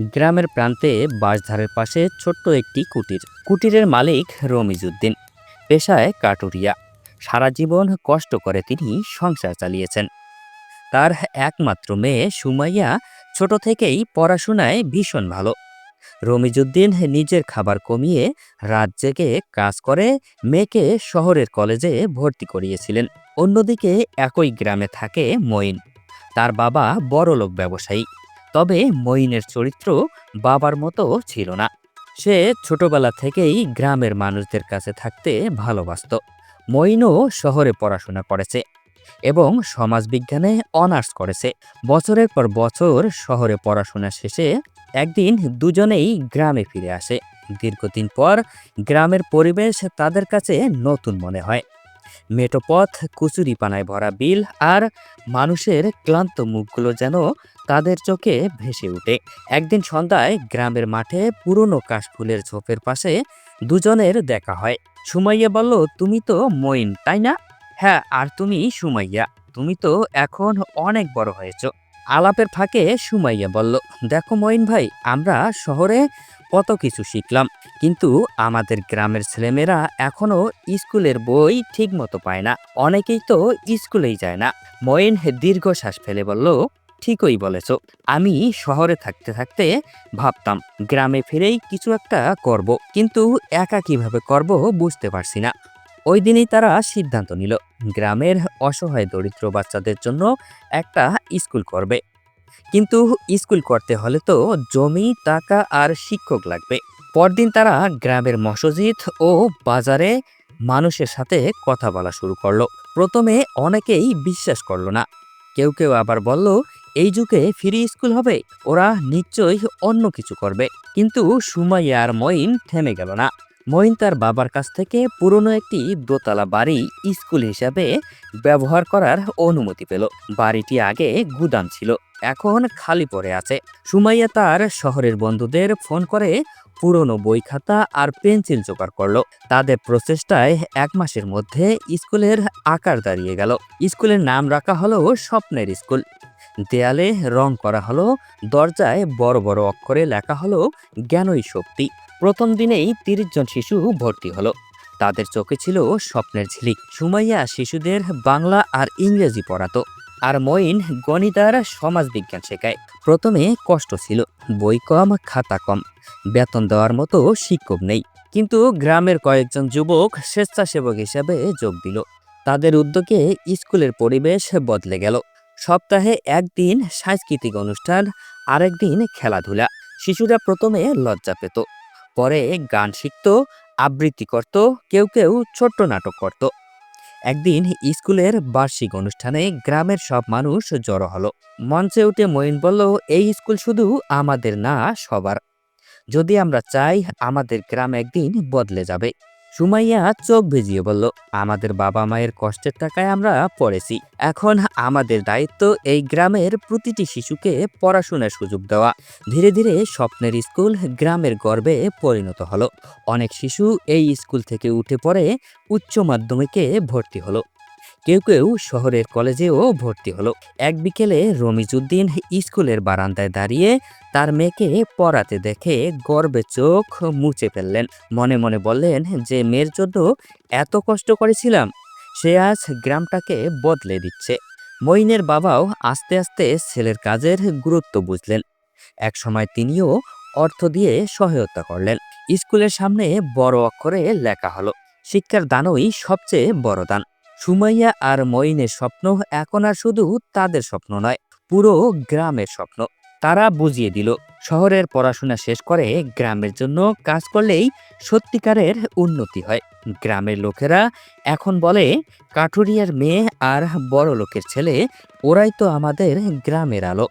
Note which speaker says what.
Speaker 1: গ্রামের প্রান্তে বাঁশধারের পাশে ছোট্ট একটি কুটির। কুটিরের মালিক রমিজউদ্দিন। পেশায় কাটুরিয়া। সারা জীবন কষ্ট করে তিনি সংসার চালিয়েছেন। তার একমাত্র মেয়ে সুমাইয়া ছোট থেকেই পড়াশোনায় ভীষণ ভালো। রমিজউদ্দিন নিজের খাবার কমিয়ে রাত জেগে কাজ করে মেয়েকে শহরের কলেজে ভর্তি করিয়েছিলেন। অন্যদিকে একই গ্রামে থাকে মঈন। তার বাবা বড়লোক ব্যবসায়ী। তবে মঈনের চরিত্র বাবার মতো ছিল না। সে ছোটবেলা থেকেই গ্রামের মানুষদের কাছে থাকতে ভালোবাসত। মঈনও শহরে পড়াশোনা করেছে এবং সমাজবিজ্ঞানে অনার্স করেছে। বছরের পর বছর শহরে পড়াশোনা শেষে একদিন দুজনেই গ্রামে ফিরে আসে। দীর্ঘদিন পর গ্রামের পরিবেশ তাদের কাছে নতুন মনে হয়। মেটোপথ কুচুরি পানায় ভরা বিল আর মানুষের ক্লান্ত মুখগুলো যেন তাদের চোখে ভেসে ওঠে। একদিন সন্ধ্যায় গ্রামের মাঠে পুরনো কাশফুলের ঝোপের পাশে দুজনের দেখা হয়। সুমাইয়া বলল, তুমি তো মঈন, তাই না? হ্যাঁ আর তুমি সুমাইয়া, তুমি তো এখন অনেক বড় হয়েছো। আলাপের ফাঁকে সুমাইয়া বলল, দেখো মঈন ভাই, আমরা শহরে কত কিছু শিখলাম, কিন্তু আমাদের গ্রামের ছেলেমেয়েরা এখনও স্কুলের বই ঠিক মতো পায় না। অনেকেই তো স্কুলেই যায় না। মঈন দীর্ঘশ্বাস ফেলে বলল, ঠিকই বলেছ। আমি শহরে থাকতে থাকতে ভাবতাম গ্রামে ফিরেই কিছু একটা করব, কিন্তু একা কীভাবে করব বুঝতে পারছি না। ওই দিনই তারা সিদ্ধান্ত নিল, গ্রামের অসহায় দরিদ্র বাচ্চাদের জন্য একটা স্কুল করবে। কিন্তু স্কুল করতে হলে তো জমি, টাকা আর শিক্ষক লাগবে। পরদিন তারা গ্রামের মসজিদ ও বাজারে মানুষের সাথে কথা বলা শুরু করল। প্রথমে অনেকেই বিশ্বাস করল না। কেউ কেউ আবার বলল, এই যুগে ফ্রি স্কুল হবে, ওরা নিশ্চয়ই অন্য কিছু করবে। কিন্তু সুমাইয়া আর মঈন থেমে গেল না। মঈন তার বাবার কাছ থেকে পুরনো একটি দোতলা বাড়ি স্কুল হিসাবে ব্যবহার করার অনুমতি পেল। বাড়িটি আগে গুদাম ছিল। এখন খালি পড়ে আছে। সুমাইয়া তার শহরের বন্ধুদের ফোন করে পুরনো বই খাতা আর পেন্সিল জোগাড় করল। তাদের প্রচেষ্টায় এক মাসের মধ্যে স্কুলের আকার দাঁড়িয়ে গেল। স্কুলের নাম রাখা হলো স্বপ্নের স্কুল। দেয়ালে রং করা হলো, দরজায় বড় বড় অক্ষরে লেখা হলো জ্ঞানই শক্তি। প্রথম দিনেই তিরিশ জন শিশু ভর্তি হলো। তাদের চোখে ছিল স্বপ্নের ঝিলিক। সুমাইয়া শিশুদের বাংলা আর ইংরেজি পড়াতো। আর মঈন গণিত আর সমাজবিজ্ঞান শেখায়। প্রথমে কষ্ট ছিল, বই কম, খাতা কম। বেতন দেওয়ার মতো শিক্ষক নেই। কিন্তু গ্রামের কয়েকজন যুবক স্বেচ্ছাসেবক হিসেবে যোগ দিল। তাদের উদ্যোগে স্কুলের পরিবেশ বদলে গেল। সপ্তাহে একদিন সাংস্কৃতিক অনুষ্ঠান, আরেকদিন খেলাধুলা। শিশুরা প্রথমে লজ্জা পেত। পরে গান শিখত, আবৃত্তি করত, কেউ কেউ ছোট্ট নাটক করত। একদিন স্কুলের বার্ষিক অনুষ্ঠানে গ্রামের সব মানুষ জড়ো হলো। মঞ্চে উঠে মঈন বলল, এই স্কুল শুধু আমাদের না, সবার। যদি আমরা চাই, আমাদের গ্রাম একদিন বদলে যাবে। সুমাইয়া চোখ ভেজিয়ে বলল, আমাদের বাবা মায়ের কষ্টের টাকায় আমরা পড়েছি। এখন আমাদের দায়িত্ব এই গ্রামের প্রতিটি শিশুকে পড়াশোনার সুযোগ দেওয়া। ধীরে ধীরে স্বপ্নের স্কুল গ্রামের গর্বে পরিণত হলো। অনেক শিশু এই স্কুল থেকে উঠে পড়ে উচ্চ মাধ্যমিকে ভর্তি হলো। কেউ কেউ শহরের কলেজেও ভর্তি হলো। এক বিকেলে রমিজুদ্দিন স্কুলের বারান্দায় দাঁড়িয়ে তার মেয়েকে পড়াতে দেখে গর্বে চোখ মুছে ফেললেন। মনে মনে বললেন, যে মেয়ের জন্য এত কষ্ট করেছিলাম, সে আজ গ্রামটাকে বদলে দিচ্ছে। মইনের বাবাও আস্তে আস্তে ছেলের কাজের গুরুত্ব বুঝলেন। একসময় তিনিও অর্থ দিয়ে সহায়তা করলেন। স্কুলের সামনে বড় অক্ষরে লেখা হলো, শিক্ষার দানই সবচেয়ে বড় দান। সুমাইয়া আর মঈনের স্বপ্ন এখন আর শুধু তাদের স্বপ্ন নয়, পুরো গ্রামের স্বপ্ন। তারা বুঝিয়ে দিল, শহরের পড়াশোনা শেষ করে গ্রামের জন্য কাজ করলেই সত্যিকারের উন্নতি হয়। গ্রামের লোকেরা এখন বলে, কাঠুরিয়ার মেয়ে আর বড় লোকের ছেলে, ওরাই তো আমাদের গ্রামের আলো।